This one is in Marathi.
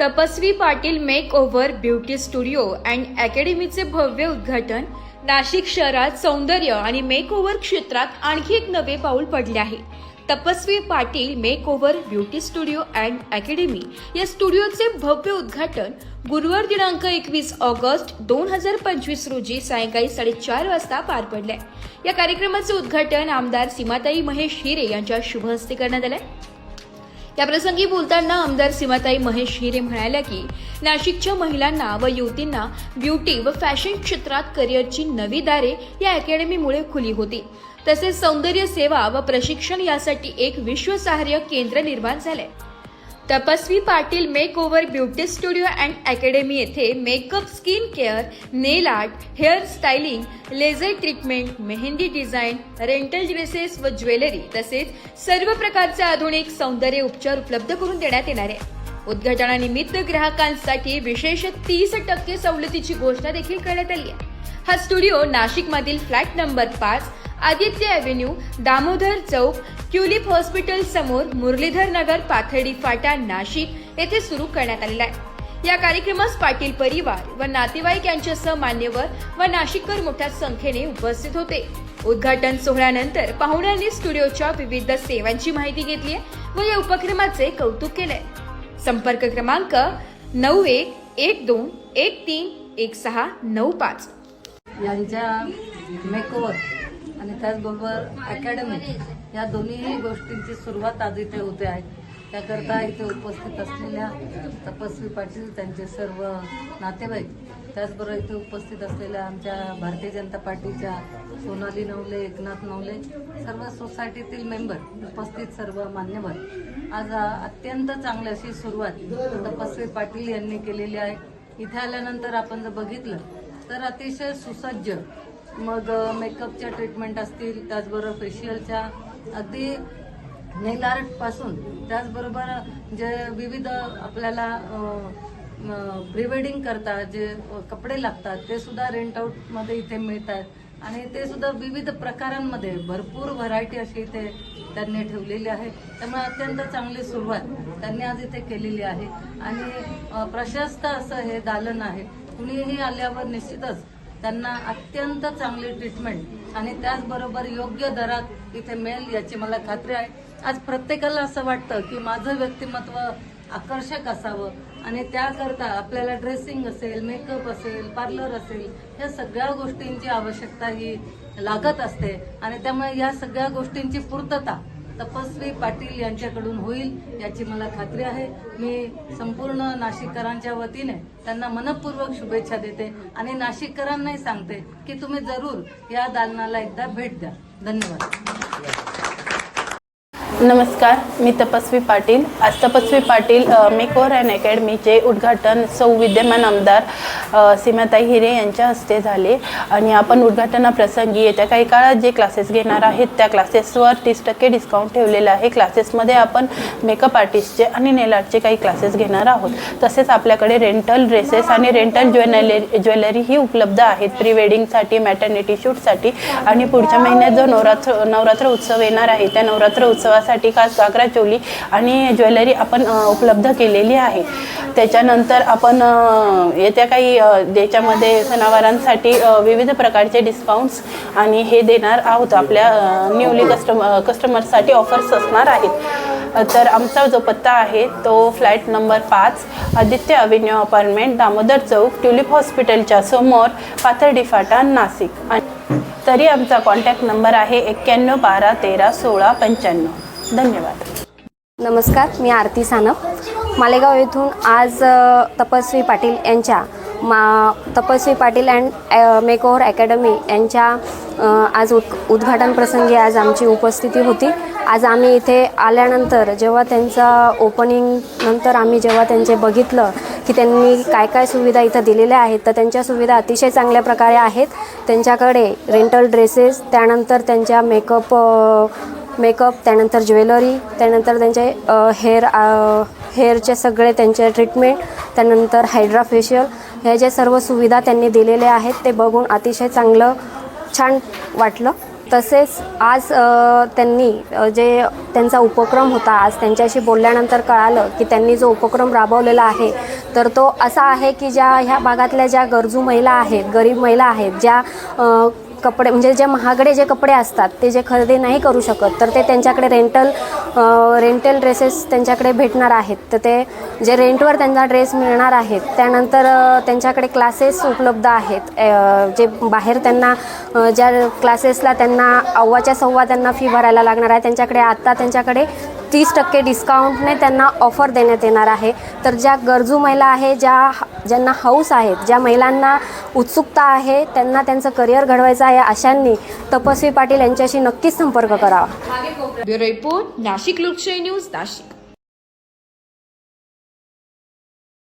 Tapasvi Patil makeover beauty studio and अकॅडमीचे भव्य उद्घाटन नाशिक शहरात सौंदर्य आणि मेक ओव्हर क्षेत्रात आणखी एक नवे पाऊल पडले आहे. Tapasvi Patil makeover beauty studio and academy या स्टुडिओचे भव्य उद्घाटन गुरुवार दिनांक एकवीस ऑगस्ट दोन हजार पंचवीस रोजी सायंकाळी साडेचार वाजता पार पडले. या कार्यक्रमाचे उद्घाटन आमदार सीमाताई महेश हिरे यांच्या शुभ हस्ते करण्यात आले. याप्रसंगी बोलताना आमदार सीमाताई महेश हिरे म्हणाल्या की नाशिकच्या महिलांना व युवतींना ब्युटी व फॅशन क्षेत्रात करिअरची नवी दारे या अकॅडमीमुळे खुली होती. तसेच सौंदर्य सेवा व प्रशिक्षण यासाठी एक विश्वासार्ह केंद्र निर्माण झाले Tapasvi Patil makeover beauty studio and academy येथे makeup skin care nail art hair styling laser treatment mehndi design rental dresses व ज्वेलरी तसेच सर्व प्रकारचे आधुनिक सौंदर्य उपचार उपलब्ध करून देण्यात येणार आहे. उद्घाटनानिमित्त ग्राहकांसाठी विशेष तीस टक्के सवलतीची घोषणा देखील करण्यात आली आहे. हा स्टुडिओ नाशिकमधील फ्लॅट नंबर पाच Aditya avenue Damodar Chowk Tulip hospital समोर मुरलीधर नगर पाथर्डी फाटा नाशिक येथे सुरू करण्यात आलेला आहे. या कार्यक्रमास पाटील परिवार व नातेवाईक यांच्यासह मान्यवर व नाशिककर मोठ्या संख्येने उपस्थित होते. उद्घाटन सोहळ्यानंतर पाहुण्यांनी स्टुडिओच्या विविध सेवांची माहिती घेतली आहे व या उपक्रमाचे कौतुक केलंय. संपर्क क्रमांक नऊ एक एक दोन एक तीन एक सहा नऊ पाच. यांच्या मेकओव्हर आणि त्याचबरोबर अकॅडमी या दोन्ही गोष्टींची सुरुवात आज इथे होते आहे. त्याकरता इथे उपस्थित असलेल्या तपस्वी पाटील त्यांचे सर्व नातेवाईक त्याचबरोबर इथे उपस्थित असलेल्या आमच्या भारतीय जनता पार्टीच्या सोनाली नवले एकनाथ नवले सर्व सोसायटीतील मेंबर उपस्थित सर्व मान्यवर. आज अत्यंत चांगली अशी सुरुवात तपस्वी पाटील यांनी केलेली आहे. इथे आल्यानंतर आपण जर बघितलं तर अतिशय सुसज्ज मग मेकअपच्या ट्रीटमेंट असतील त्याचबरोबर फेशियलच्या अगदी नेल त्याचबरोबर जे विविध आपल्याला प्री वेडिंग करता जे कपडे लागतात ते सुद्धा रेंट आउटमध्ये इथे मिळतात. आणि ते सुद्धा विविध प्रकारांमध्ये भरपूर व्हरायटी अशी इथे त्यांनी ठेवलेली आहे. त्यामुळे अत्यंत चांगली सुरुवात त्यांनी आज इथे केलेली आहे. आणि प्रशस्त असं हे दालन आहे. कुणीही आल्यावर निश्चितच त्यांना अत्यंत चांगली ट्रीटमेंट आणि त्याचबरोबर योग्य दरात इथे मिळेल याची मला खात्री आहे. आज प्रत्येकाला असं वाटतं की माझं व्यक्तिमत्व आकर्षक असावं आणि त्याकरता आपल्याला ड्रेसिंग असेल मेकअप असेल पार्लर असेल या सगळ्या गोष्टींची आवश्यकता ही लागत असते. आणि त्यामुळे या सगळ्या गोष्टींची पूर्तता तपस्वी पाटील यांच्याकडून होईल याची मला खात्री आहे. मी संपूर्ण नाशिककरांच्या वतीने त्यांना मनपूर्वक शुभेच्छा देते आणि नाशिककरांनाही सांगते की तुम्ही जरूर या दालनाला एकदा भेट द्या. धन्यवाद. नमस्कार मी तपस्वी पाटील. आज तपस्वी पाटील मेकोर अँड अकॅडमीचे उद्घाटन सौ विद्यमान आमदार सीमाताई हिरे यांच्या हस्ते झाले. आणि आपण उद्घाटनाप्रसंगी येत्या काही काळात जे क्लासेस घेणार आहेत त्या क्लासेसवर तीस टक्के डिस्काउंट ठेवलेलं आहे. क्लासेसमध्ये आपण मेकअप आर्टिस्टचे आणि नेल आर्टचे काही क्लासेस घेणार आहोत. तसेच आपल्याकडे रेंटल ड्रेसेस आणि रेंटल ज्वेलरी ज्वेलरी ही उपलब्ध आहेत. प्री वेडिंगसाठी मॅटर्निटी शूटसाठी आणि पुढच्या महिन्यात जो नवरात्र नवरात्र उत्सव येणार आहे त्या नवरात्र उत्सवासाठी खास घागरा चोली आणि ज्वेलरी आपण उपलब्ध केलेली आहे. त्याच्यानंतर आपण येत्या काही अ, याच्यामध्ये सणावारांसाठी विविध प्रकारचे डिस्काउंट्स आणि हे देणार आहोत. आपल्या न्यूली कस्टम कस्टमर्ससाठी ऑफर्स असणार आहेत. तर आमचा जो पत्ता आहे तो फ्लॅट नंबर पाच Aditya avenue apartment Damodar Chowk Tulip हॉस्पिटलच्या समोर पाथर्डी फाटा नाशिक. आणि तरी आमचा कॉन्टॅक्ट नंबर आहे एक्क्याण्णव बारा तेरा सोळा पंच्याण्णव. धन्यवाद. नमस्कार मी आरती सानप. मालेगाव येथून आज तपस्वी पाटील यांच्या मा तपस्वी पाटील अँड मेकओव्हर अकॅडमी यांच्या आज उद उद्घाटन प्रसंगी आज आमची उपस्थिती होती. आज आम्ही इथे आल्यानंतर जेव्हा त्यांचा ओपनिंग नंतर आम्ही जेव्हा त्यांचे बघितलं की त्यांनी काय काय सुविधा इथं दिलेल्या आहेत तर त्यांच्या सुविधा अतिशय चांगल्या प्रकारे आहेत. त्यांच्याकडे रेंटल ड्रेसेस त्यानंतर त्यांच्या मेकअप मेकअप त्यानंतर ज्वेलरी त्यानंतर त्यांचे हेअर हेअरचे सगळे त्यांचे ट्रीटमेंट त्यानंतर हायड्रा फेशियल ह्या ज्या सर्व सुविधा त्यांनी दिलेल्या आहेत ते बघून अतिशय चांगलं छान वाटलं. तसेच आज त्यांनी जे त्यांचा उपक्रम होता आज त्यांच्याशी बोलल्यानंतर कळालं की त्यांनी जो उपक्रम राबवलेला आहे तर तो असा आहे की ज्या ह्या भागातल्या ज्या गरजू महिला आहेत गरीब महिला आहेत ज्या कपडे म्हणजे जे महागडे जे कपडे असतात ते जे खरेदी नाही करू शकत तर ते त्यांच्याकडे रेंटल रेंटल ड्रेसेस त्यांच्याकडे भेटणार आहेत. तर ते जे रेंटवर त्यांना ड्रेस मिळणार आहेत त्यानंतर त्यांच्याकडे क्लासेस उपलब्ध आहेत. जे बाहेर त्यांना ज्या क्लासेसला त्यांना अव्वाच्या सव्वा त्यांना फी भरायला लागणार आहे त्यांच्याकडे आत्ता त्यांच्याकडे तीस टक्के डिस्काउंटने त्यांना ऑफर देण्यात येणार आहे. तर ज्या गरजू महिला आहे ज्या ज्यांना हौस आहेत ज्या महिलांना उत्सुकता आहे त्यांना त्यांचं करिअर घडवायचं आहे अशांनी तपस्वी पाटील यांच्याशी नक्कीच संपर्क करावा. ब्युरो रिपोर्ट नाशिक लोकशाही न्यूज नाशिक.